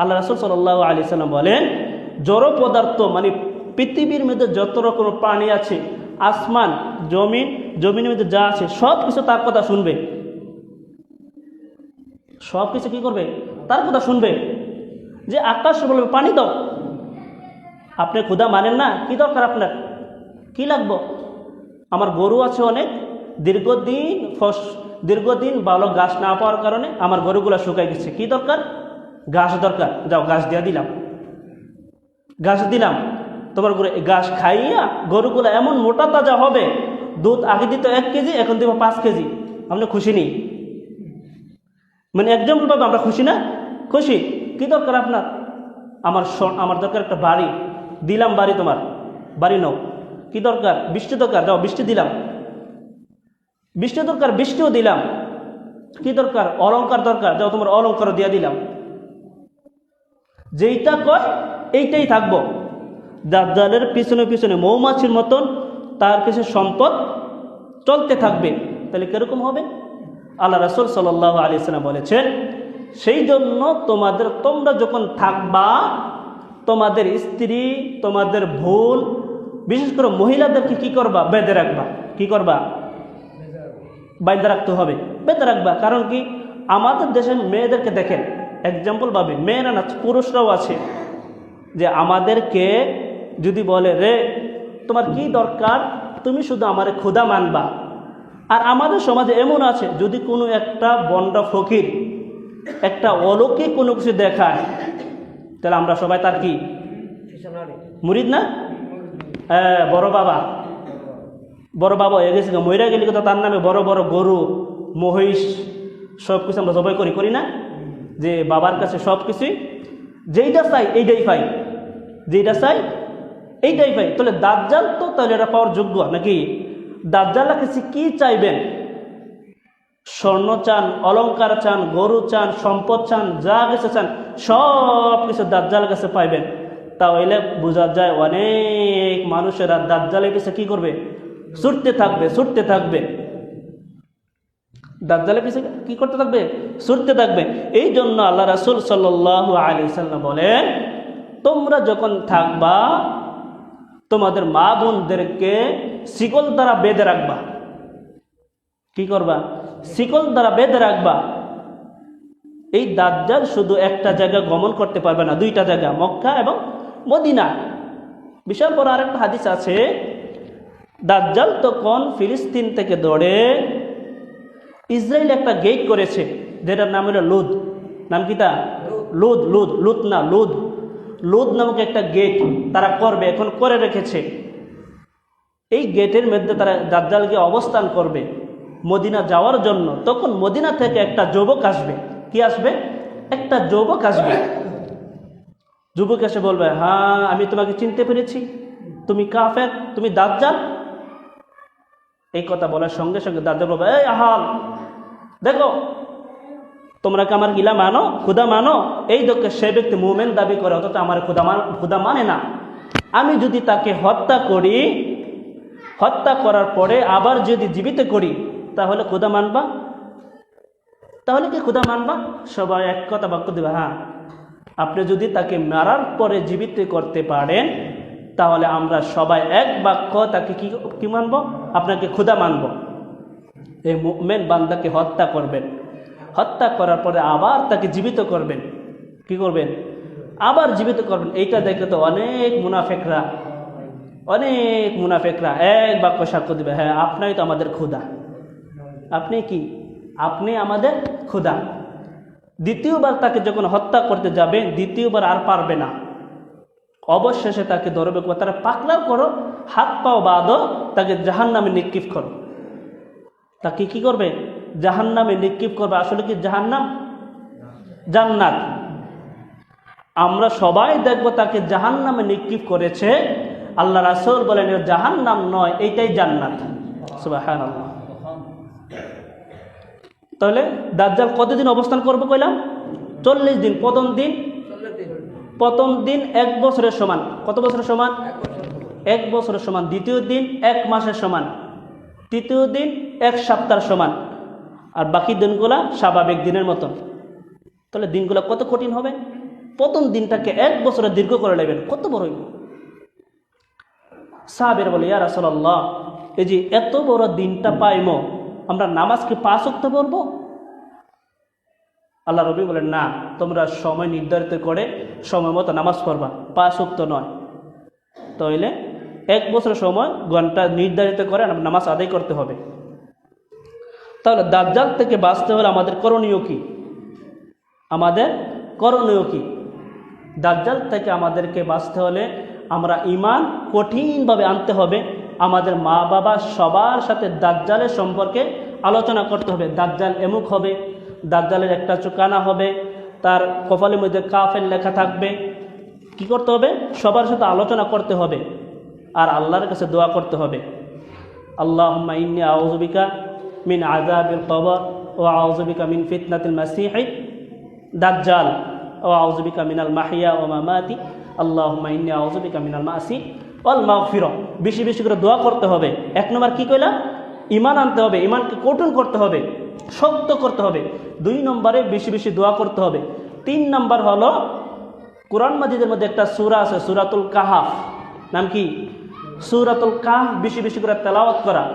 আল্লাহ রাসুল সাল্লাহ আলি সাল্লাম বলেন, জড় পদার্থ মানে পৃথিবীর মধ্যে যত রকম প্রাণী আছে, আসমান, জমিন, জমিনের মধ্যে যা আছে সব কিছু তার কথা শুনবে। সব কিছু কী করবে? তার কথা শুনবে। যে আকাশ বলবে, পানি দাও। আপনি ক্ষুদা মানেন না, কি দরকার আপনার? কি লাগবো? আমার গরু আছে অনেক, দীর্ঘদিন ফস, দীর্ঘদিন ভালো ঘাস না পাওয়ার কারণে আমার গরুগুলো শুকাই গেছে, কি দরকার? ঘাস দরকার। যাও ঘাস দিয়া দিলাম। ঘাস দিলাম। তোমার গরু ঘাস খাইয়া গরুগুলো এমন মোটা তাজা হবে, দুধ আগে দিত এক কেজি, এখন দিব পাঁচ কেজি। আপনি খুশি নেই মানে এক্সাম্পল পাবো, আমরা খুশি না? খুশি? কি দরকার আপনার? আমার আমার দরকার একটা বাড়ি। দিলাম বাড়ি তোমার। বাড়ি নাও। কি দরকার? বৃষ্টি দরকার? যাও, বৃষ্টি দিলাম। বৃষ্টি দরকার, বৃষ্টিও দিলাম। কি দরকার? অলংকার দরকার। যাও, তোমার অলংকারও দিয়া দিলাম। যেইটা কয় এইটাই থাকব। দাজ্জালের পিছনে পিছনে মৌমাছির মতন তার পিছনে সম্পদ চলতে থাকবে। তাহলে কীরকম হবে? আল্লাহ রাসুল সাল্লাহ আলি সাল্লাম বলেছেন সেই জন্য তোমাদের, তোমরা যখন থাকবা, তোমাদের স্ত্রী, তোমাদের ভুল বিশেষ করে মহিলাদেরকে কি করবা? বেঁধে রাখবা। কি করবা? বাইন্দা রাখতে হবে। বেঁধে রাখবা। কারণ কি? আমাদের দেশের মেয়েদেরকে দেখেন এক্সাম্পল ভাবে মেয়েরা না পুরুষরাও আছে। যে আমাদেরকে যদি বলে, রে, তোমার কি দরকার? তুমি শুধু আমার ক্ষুদা মানবা। আর আমাদের সমাজে এমন আছে, যদি কোনো একটা বন্ড ফকির একটা অলৌকিক কোনো কিছু দেখায়, তাহলে আমরা সবাই তার কি? মুরিদ না? হ্যাঁ বড় বাবা। বড় বাবা হয়ে গেছে মহিলা গেলে তো তার নামে বড় বড় গরু, মহিষ সব কিছু আমরা জবাই করি করি না? যে বাবার কাছে সব কিছুই যেইটা চাই এইটাই পাই। যেইটা চাই এইটাই পাই। তাহলে দাজ্জাল তো তাহলে এটা পাওয়ার যোগ্য নাকি? দাজ্জালের কাছে কি চাইবেন? স্বর্ণ চান, অলংকার চান, গরু চান, সম্পদ চান, যা কিছু চান সব কিছু দাজ্জাল কাছে পাইবেন। তাহলে বোঝা যায় অনেক মানুষেরা দাজ্জালের কাছে কি করবে? ছুটতে থাকবে ছুটতে থাকবে। দাজ্জালের পিছনে কি করতে থাকবে? ছুটতে থাকবে। এই জন্য আল্লাহ রাসুল সাল্লাহ আলি সাল্লাম বলেন, তোমরা যখন থাকবা, তোমাদের মা বোনদেরকে শিকল দ্বারা বেঁধে রাখবা। কি করবা? শিকল দ্বারা বেঁধে রাখবা। এই দাজ্জাল শুধু একটা জায়গা গমন করতে পারবে না, দুইটা জায়গা, মক্কা এবং মদিনা। বিশাল বড় আরেকটা হাদিস আছে, দাজ্জাল তখন ফিলিস্তিন থেকে দৌড়ে ইসরায়েল একটা গেট করেছে, যেটার নাম হলো লুদ। নাম কি তা? লুদ লুদ লুদ না, লুদ। লুদ নামক একটা গেট তারা করবে, এখন করে রেখেছে। এই গেটের মধ্যে তারা দাজ্জালকে অবস্থান করবে, মদিনা যাওয়ার জন্য। তখন মদিনা থেকে একটা যুবক আসবে। কি আসবে? একটা যুবক আসবে। যুবক এসে বলবে হ্যাঁ আমি তোমাকে চিনতে পেরেছি। তুমি কাফের, তুমি দাজ্জাল? এই কথা বলার সঙ্গে সঙ্গে দাজ্জাল বলবে, এই আহাল দেখো, তোমরা কি আমার গিলা মানো, খুদা মানো? এই দেখে সে ব্যক্তি মুমেন দাবি করে, অথচ আমার খুদা মান খুদা মানে না। আমি যদি তাকে হত্যা করি, হত্যা করার পরে আবার যদি জীবিত করি, তাহলে খুদা মানবা? তাহলে কি খুদা মানবা? সবাই এক কথা বাক্য দেবে হ্যাঁ। আপনি যদি তাকে মারার পরে জীবিত করতে পারেন, তাহলে আমরা সবাই এক বাক্য তাকে কি কি মানব? আপনাকে খুদা মানব। এই মুমেন বান্দাকে হত্যা করবেন। হত্যা করার পরে আবার তাকে জীবিত করবেন। কি করবেন? আবার জীবিত করবেন। এইটা দেখে তো অনেক মুনাফেকরা অনেক মুনাফেকরা এক বাক্য সাক্ষ্য দেবে হ্যাঁ আপনাই তো আমাদের ক্ষুদা আপনি কি? আপনি আমাদের ক্ষুদা দ্বিতীয়বার তাকে যখন হত্যা করতে যাবে দ্বিতীয়বার আর পারবে না। অবশেষে তাকে ধরবে তারা পাকড়াও করো হাত পাও বাঁধো, তাকে জাহান নামে নিক্ষিপ করো। তাকে কি করবে? জাহান নামে নিক্ষিপ করবে। আসলে কি জাহান নাম জান্নাত। আমরা সবাই দেখব তাকে জাহান নামে নিক্ষিপ করেছে। আল্লাহ রাসুল বলেন জাহান নাম নয় এইটাই জান্নাত। তাহলে দাজ্জাল কতদিন অবস্থান করব কইলাম? চল্লিশ দিন। প্রথম দিন? প্রথম দিন এক বছরের সমান। কত বছরের সমান? এক বছরের সমান। দ্বিতীয় দিন এক মাসের সমান। তৃতীয় দিন এক সপ্তাহের সমান। আর বাকি দিনগুলা স্বাভাবিক দিনের মতন। তাহলে দিনগুলো কত কঠিন হবে? প্রথম দিনটাকে এক বছরে দীর্ঘ করে নেবেন, কত বড় সাহাবের বলে, ইয়া রাসূলুল্লাহ, এই যে এত বড় দিনটা পাইম, আমরা নামাজকে পাঁচ অক্ত পড়ব? আল্লাহ রবি বলেন, না, তোমরা সময় নির্ধারিত করে সময় মতো নামাজ পড়বা, পাঁচ অক্ত নয়। তাইলে এক বছর সময় ঘণ্টা নির্ধারিত করে নামাজ আদায় করতে হবে। তাহলে দাজ্জাল থেকে বাঁচতে হলে আমাদের করণীয় কী? আমাদের করণীয় কী? দাজ্জাল থেকে আমাদেরকে বাঁচতে হলে আমরা ইমান কঠিনভাবে আনতে হবে। আমাদের মা বাবা সবার সাথে দাজ্জালের সম্পর্কে আলোচনা করতে হবে। দাজ্জাল এমুক হবে, দাজ্জালের একটা চোকানা হবে, তার কপালের মধ্যে কাফের লেখা থাকবে। কি করতে হবে? সবার সাথে আলোচনা করতে হবে। আর আল্লাহর কাছে দোয়া করতে হবে। আল্লাহ ইন্নি আউজবিকা মিন আজাবিল কবর ও আউজবিকা মিন ফিতনাতিল মাসিহি দাজ্জাল ও আউজবিকা মিনাল মাহিয়া ও মামাতি। আল্লাহ ইন্নি আউজবিকা মিনাল মাসি অল মা মাগফির। বেশি বেশি করে দোয়া করতে হবে। এক নম্বর কি কইলা? ইমান আনতে হবে ইমানকে কঠিন করতে হবে, শক্ত করতে হবে। দুই নম্বরে বেশি বেশি দোয়া করতে হবে। তিন নম্বর হলো, কোরআন মাজিদের মধ্যে একটা সুরা আছে, সুরাতুল কাহাফ। নাম কি? সুরাতুল কাহ বেশি বেশি করে তেলাওয়াত করা।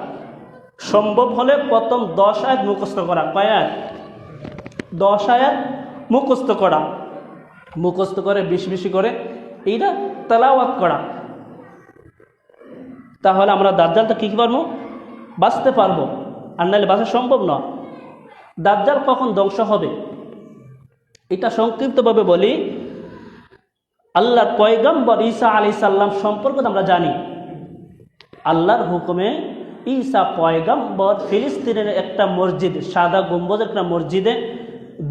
সম্ভব হলে প্রথম দশ আয়াত মুখস্থ করা। কয় আয়াত? দশ আয়াত মুখস্থ করা। মুখস্থ করে বেশি বেশি করে এইটা তেলাওয়াত করা। তাহলে আমরা দাজ্জালটা কী পারব? বাঁচতে পারব। আর নাহলে বাঁচা সম্ভব নয়। দাজ্জাল কখন ধ্বংস হবে? এটা সংক্ষিপ্তভাবে বলি। আল্লাহর পয়গম্বর ঈসা আলি সাল্লাম সম্পর্কে আমরা জানি। আল্লাহর হুকুমে ঈসা পয়গম্বর ফিলিস্তিনের একটা মসজিদ, সাদা গম্বুজের একটা মসজিদে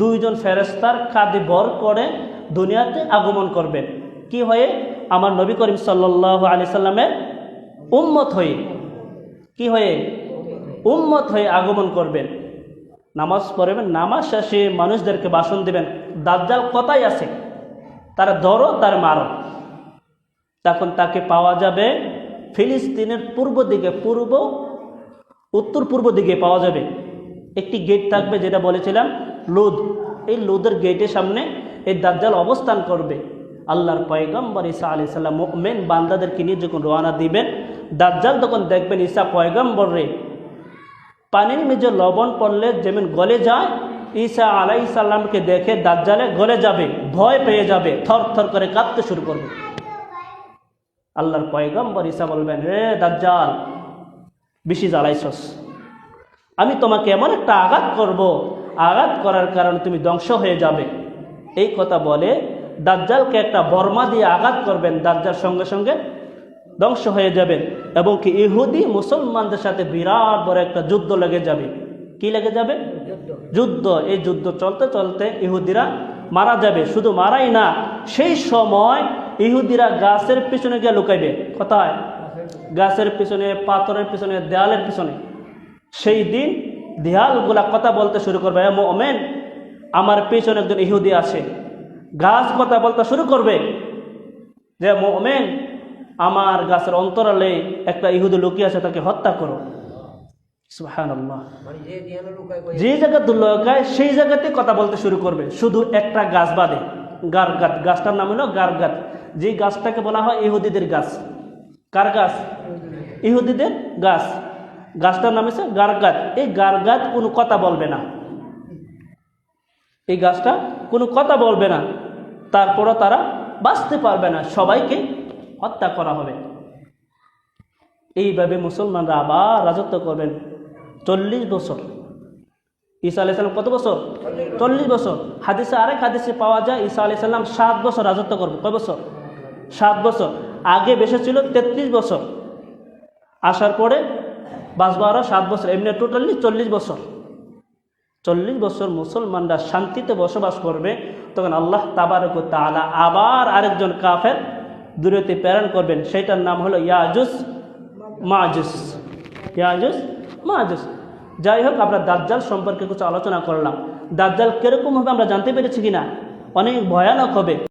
দুইজন ফেরেস্তার কাঁধে বর করে দুনিয়াতে আগমন করবেন কি হয়ে? আমার নবী করিম সাল্লাহ আলি সাল্লামের উম্মত হয়ে, কি হয়ে? উম্মত হয়ে আগমন করবেন। নামাজ পড়বেন, নামাজ শেষে মানুষদেরকে বাসন দেবেন, দাজ্জাল কথাই আছে? তারা ধরো, তার মারো। তখন তাকে পাওয়া যাবে ফিলিস্তিনের পূর্ব দিকে, পূর্ব, উত্তর পূর্ব দিকে পাওয়া যাবে। একটি গেট থাকবে যেটা বলেছিলাম, লুদ। এই লুদের গেটের সামনে এই দাজ্জাল অবস্থান করবে। আল্লাহর পয়গম্বর ঈসা আলি সাল্লাম মেন বান্দাদেরকে নিয়ে যখন রওনা দিবেন, দাজ্জাল তখন দেখবেন ঈসা পয়গম্বর রে। পানির মেজে লবণ পড়লে যেমন গলে যায়, ঈসা আলাই সাল্লামকে দেখে দাজ্জালে গলে যাবে, ভয় পেয়ে যাবে থর থর করে কাঁদতে শুরু করবে। আল্লাহর পয়গম্বর ঈসা বলবেন রে দাজ্জাল বেশি জ্বালাইছস আমি তোমাকে এমন একটা আঘাত করব, আঘাত করার কারণে তুমি ধ্বংস হয়ে যাবে। এই কথা বলে দাজ্জালকে একটা বর্মা দিয়ে আঘাত করবেন, দাজ্জাল সঙ্গে সঙ্গে ধ্বংস হয়ে যাবেন এবং কি ইহুদি মুসলমানদের সাথে বিরাট বড় একটা যুদ্ধ লেগে যাবে। কি লেগে যাবে? যুদ্ধ। এই যুদ্ধ চলতে চলতে ইহুদিরা মারা যাবে। শুধু মারাই না, সেই সময় ইহুদিরা গাছের পিছনে গিয়ে লুকাইবে। কোথায়? গাছের পিছনে, পাথরের পিছনে, দেয়ালের পিছনে। সেই দিন দেয়ালগুলা কথা বলতে শুরু করবে মোমেন, আমার পিছনে একজন ইহুদি আছে। গাছ কথা বলতে শুরু করবে। যে মোমেন, আমার গাছের অন্তরালে একটা ইহুদি লুকিয়ে আছে, তাকে হত্যা করো। যে জায়গা দুর্লকায় সেই জায়গাতে কথা বলতে শুরু করবে। শুধু একটা গাছ বাদে। গার গাছ গাছটার নাম হলো গার গাছ যে গাছটাকে বলা হয় ইহুদিদের গাছ। কার গাছ? ইহুদিদের গাছ। গাছটার নাম হচ্ছে গার গাছ এই গার গাছ কোনো কথা বলবে না। এই গাছটা কোনো কথা বলবে না। তারপরও তারা বাঁচতে পারবে না। সবাইকে হত্যা করা হবে। এইভাবে মুসলমানরা আবার রাজত্ব করবেন। চল্লিশ বছর। ঈসা আলি সাল্লাম কত বছর? চল্লিশ বছর। হাদিসে আরেক হাদিসে পাওয়া যায়, ঈসা আলি সাল্লাম সাত বছর রাজত্ব করবে। কয় বছর? সাত বছর। আগে বেশি ছিল তেত্রিশ বছর। আসার পরে বাঁচবো আরও সাত বছর। এমনি টোটালি চল্লিশ বছর। চল্লিশ বছর মুসলমানরা শান্তিতে বসবাস করবে, তখন আল্লাহ তাবারক তালা আবার আরেকজন কাফের দূরতে প্রেরণ করবেন। সেটার নাম হলো ইয়াজুস মাজুস। ইয়াজুস মাজুস। যাই হোক, আমরা দাজ্জাল সম্পর্কে কিছু আলোচনা করলাম। দাজ্জাল কীরকম হবে আমরা জানতে পেরেছি কিনা? অনেক ভয়ানক হবে।